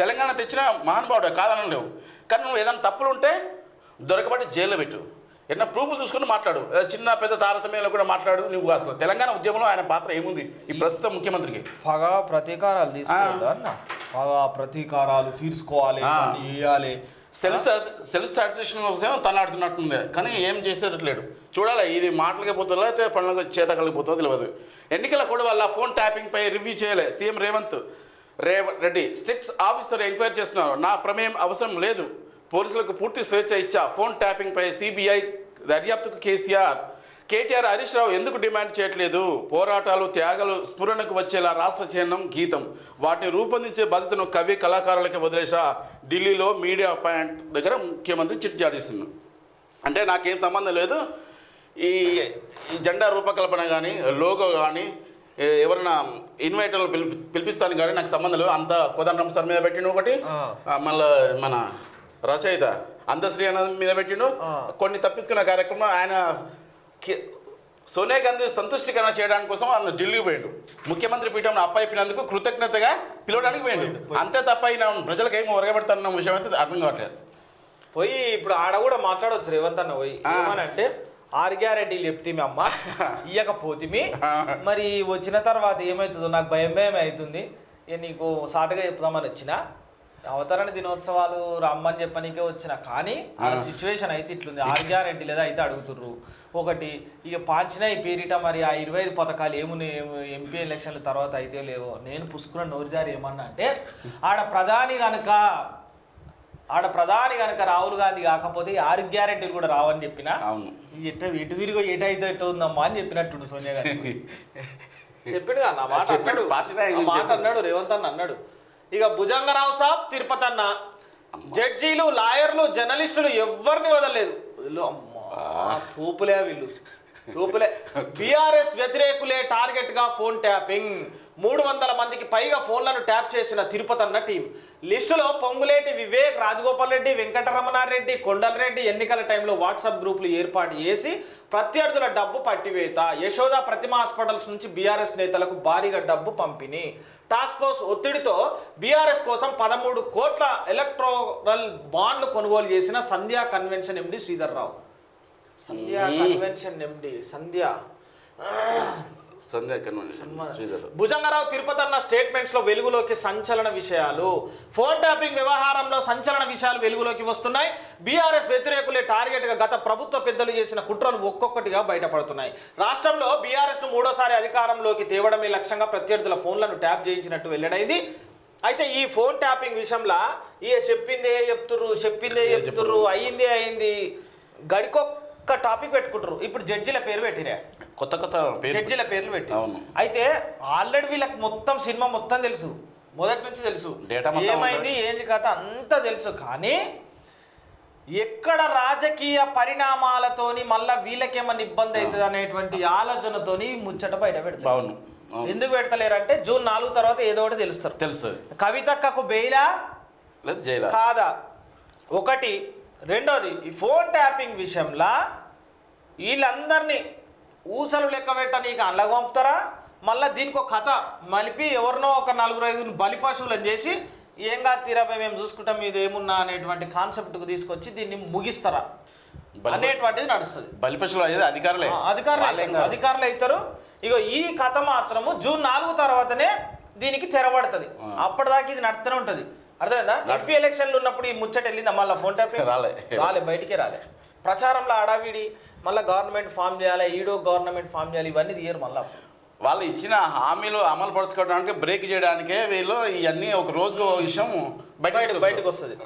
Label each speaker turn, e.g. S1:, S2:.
S1: తెలంగాణ తెచ్చిన మహానుభావుడు కాదని లేవు. కానీ నువ్వు ఏదైనా తప్పులు ఉంటే దొరకబట్టి జైల్లో పెట్టు. ఏదైనా ప్రూఫ్లు చూసుకుని మాట్లాడు. చిన్న పెద్ద తారతమ్యంలో కూడా మాట్లాడు. నువ్వు అసలు తెలంగాణ ఉద్యమంలో ఆయన పాత్ర ఏముంది? ఈ ప్రస్తుత ముఖ్యమంత్రికి.
S2: పగ ప్రతీకారాలు పగ ప్రతీకారాలు తీర్చుకోవాలి చేయాలి.
S1: సెల్ఫ్ సెల్ఫ్ సాటిస్ఫాక్షన్ కోసం తనాడుతున్నట్టుంది కానీ ఏం చేసేటట్లేడు. చూడాలి ఇది మాటలకే పోతుందో అయితే పనులకు చేత కలిగిపోతుందో తెలియదు. ఎన్నికల కూడా వాళ్ళ ఫోన్ ట్యాపింగ్ పై రివ్యూ చేయలే సీఎం రేవంత్. రేవ రెడ్డి స్టిక్స్ ఆఫీసర్ ఎంక్వైరీ చేస్తున్నారు. నా ప్రమేయం అవసరం లేదు. పోలీసులకు పూర్తి స్వేచ్ఛ ఇచ్చా. ఫోన్ ట్యాపింగ్ పై సిబిఐ దర్యాప్తుకు కేసీఆర్. కేటీఆర్ హరీష్ రావు ఎందుకు డిమాండ్ చేయట్లేదు? పోరాటాలు త్యాగాలు స్ఫురణకు వచ్చేలా రాష్ట్ర చిహ్నం గీతం. వాటిని రూపొందించే బాధ్యతను కవి కళాకారులకి వదిలేసా. ఢిల్లీలో మీడియా పాయింట్ దగ్గర ముఖ్యమంత్రి చిట్ జాడిస్తున్నారు అంటే నాకేం సంబంధం లేదు. ఈ ఈ జెండా రూపకల్పన కానీ లోగో కానీ ఎవరైనా ఇన్వైటర్లు పిలిపి పిలిపిస్తాను కానీ నాకు సంబంధం లేదు అంత కోదండం సార్ మీద పెట్టిన ఒకటి. మళ్ళా మన రచయిత అందశ్రీ అన్న మీద పెట్టిండు. కొన్ని తప్పించుకున్న కార్యక్రమం ఆయన సోనియా గాంధీ సంతుష్టికరణ చేయడానికి కోసం ఆయన ఢిల్లీకి పోయిండు. ముఖ్యమంత్రి పీఠం అప్పయిపోయినందుకు కృతజ్ఞతగా పిలవడానికి పోయిండు. అంతే తప్ప ఈయన ప్రజలకు ఏమి ఒరగబెడతాన్న విషయం అయితే అర్థం కావట్లేదు.
S2: పోయి ఇప్పుడు ఆడ కూడా మాట్లాడవచ్చు రేవంత్ అన్న పోయి.
S1: ఆ.
S2: ఏమనంటే ఆరు గ్యారెంటీలు చెప్తిమి అమ్మ. ఇయ్యకపోతిమి. మరి వచ్చిన తర్వాత ఏమవుతుందో నాకు భయం భయం అవుతుంది నీకు సాటుగా చెప్దామని వచ్చిన. అవతరణ దినోత్సవాలు రమ్మని చెప్పనీకే వచ్చిన. కానీ ఆ సిచ్యువేషన్ అయితే ఇట్లుంది. ఆరు గ్యారెంటీ లేదా అయితే అడుగుతుర్రు. ఒకటి ఇక పాంచినాయి పేరిట మరి ఆ ఇరవై ఐదు పథకాలు ఏమున్నాయి? ఎంపీ ఎలక్షన్ల తర్వాత అయితే లేవో. నేను పుసుకున్న నోరుజారి ఏమన్నా అంటే ఆడ ప్రధాని కనుక ఆడ ప్రధాని కనుక రాహుల్ గాంధీ కాకపోతే ఆరు గ్యారెంటీలు కూడా రావని చెప్పిన
S1: అవును.
S2: ఎటు ఎటు తిరిగో ఎటు అయితే ఎటు ఉందమ్మా అని చెప్పినట్టు సోనియా గాంధీ. చెప్పిండు కదా నా మాట
S1: చెప్పాడు,
S2: అన్నాడు. మాట. అన్నాడు రేవంత్ అన్న అన్నాడు. ఇక భుజంగరావు సాబ్ తిరుపతి అన్న. జడ్జీలు లాయర్లు జర్నలిస్టులు ఎవరిని వదలలేదు. వదిలు అమ్మా తూపులే వీళ్ళు. తూపులే. బీఆర్ఎస్ వ్యతిరేకులే టార్గెట్గా ఫోన్ ట్యాపింగ్. మూడు వందల మందికి పైగా ఫోన్లను ట్యాప్ చేసిన తిరుపతి అన్న టీం. లిస్టులో పొంగులేటి వివేక్ రాజగోపాల్ రెడ్డి వెంకటరమణారెడ్డి కొండలరెడ్డి ఎన్నికల టైంలో వాట్సాప్ గ్రూపులు ఏర్పాటు చేసి ప్రత్యర్థుల డబ్బు పట్టివేత. యశోద ప్రతిమ హాస్పిటల్స్ నుంచి బీఆర్ఎస్ నేతలకు భారీగా డబ్బు పంపిణీ. టాస్క్ ఫోర్స్ ఒత్తిడితో బీఆర్ఎస్ కోసం పదమూడు కోట్ల ఎలక్ట్రోరల్ బాండ్లు కొనుగోలు చేసిన Sandhya convention MD Sridhar Rao Sandhya convention MD Sandhya.
S1: Sandhya convention Sridhar.
S2: Bhujangarao Tirupati అన్న స్టేట్మెంట్స్లో వెలుగులోకి సంచలన విషయాలు. ఫోన్ ట్యాపింగ్ వ్యవహారంలో సంచలన విషయాలు వెలుగులోకి వస్తున్నాయి. బీఆర్ఎస్ వ్యతిరేకులే టార్గెట్గా గత ప్రభుత్వ పెద్దలు చేసిన కుట్రలు ఒక్కొక్కటిగా బయటపడుతున్నాయి. రాష్ట్రంలో బీఆర్ఎస్ను మూడోసారి అధికారంలోకి తేవడమే లక్ష్యంగా ప్రత్యర్థుల ఫోన్లను ట్యాప్ చేయించినట్టు వెల్లడైంది. అయితే ఈ ఫోన్ ట్యాపింగ్ విషయంలో ఇక చెప్పిందే చెప్తుర్రు చెప్పిందే చెప్తుర్రు అయ్యిందే అయింది. గడికొక్క టాపిక్ పెట్టుకుంటారు. ఇప్పుడు జడ్జిల పేరు పెట్టిరే
S1: కొత్త కొత్త
S2: జడ్జిల పేర్లు పెట్టి. అయితే ఆల్రెడీ వీళ్ళకి మొత్తం సినిమా మొత్తం తెలుసు. మొదటి నుంచి తెలుసు. ఏమైంది ఏంది కథ అంతా తెలుసు. కానీ ఎక్కడ రాజకీయ పరిణామాలతోని మళ్ళా వీళ్ళకేమన్నా ఇబ్బంది అవుతుంది అనేటువంటి ఆలోచనతోని ముచ్చట బయట పెడతారు. ఎందుకు పెడతలేరంటే జూన్ నాలుగు తర్వాత ఏదో ఒకటి తెలుస్తారు.
S1: తెలుస్తుంది.
S2: కవితక్కకు బెయిలా? కాదా? ఒకటి రెండోది ఈ ఫోన్ ట్యాపింగ్ విషయంలో వీళ్ళందరినీ ఊసలు లెక్క పెట్ట నీకు అల్లగా పంపుతారా? మళ్ళీ దీనికి ఒక కథ మలిపి ఎవరినో ఒక నలుగురు ఐదుగురు బలి పశువులను చేసి ఏం కాదు తీరాపై మేము చూసుకుంటాం ఇది ఏమున్నా అనేటువంటి కాన్సెప్ట్కు తీసుకొచ్చి దీన్ని ముగిస్తారా?
S1: బలి-
S2: అనేటువంటిది నడుస్తుంది.
S1: బలిపశులు అయ్యేది అధికారులే.
S2: అధికారులు. అధికారులు అవుతారు ఇగో ఈ కథ మాత్రము జూన్ నాలుగు తర్వాతనే దీనికి తెరబడుతుంది. అప్పటిదాకా ఇది నడుస్తూనే ఉంటది. అర్థమైందా? ఎంపీ ఎలక్షన్లు ఉన్నప్పుడు ఈ ముచ్చట వెళ్ళిందా? మళ్ళీ ఫోన్ ట్యాప్
S1: రాలే.
S2: రాలే బయటికే రాలే. ప్రచారంలో అడావిడి మళ్ళీ గవర్నమెంట్ ఫామ్ చేయాలి? ఈడో గవర్నమెంట్ ఫామ్ చేయాలి? ఇవన్నీ తీయరు మళ్ళీ
S1: వాళ్ళు ఇచ్చిన హామీలు అమలు పరచుకోవడానికి బ్రేక్ చేయడానికే వీళ్ళు ఇవన్నీ ఒక రోజుకు విషయం
S2: బయట
S1: బయట
S2: బయటకు వస్తుంది.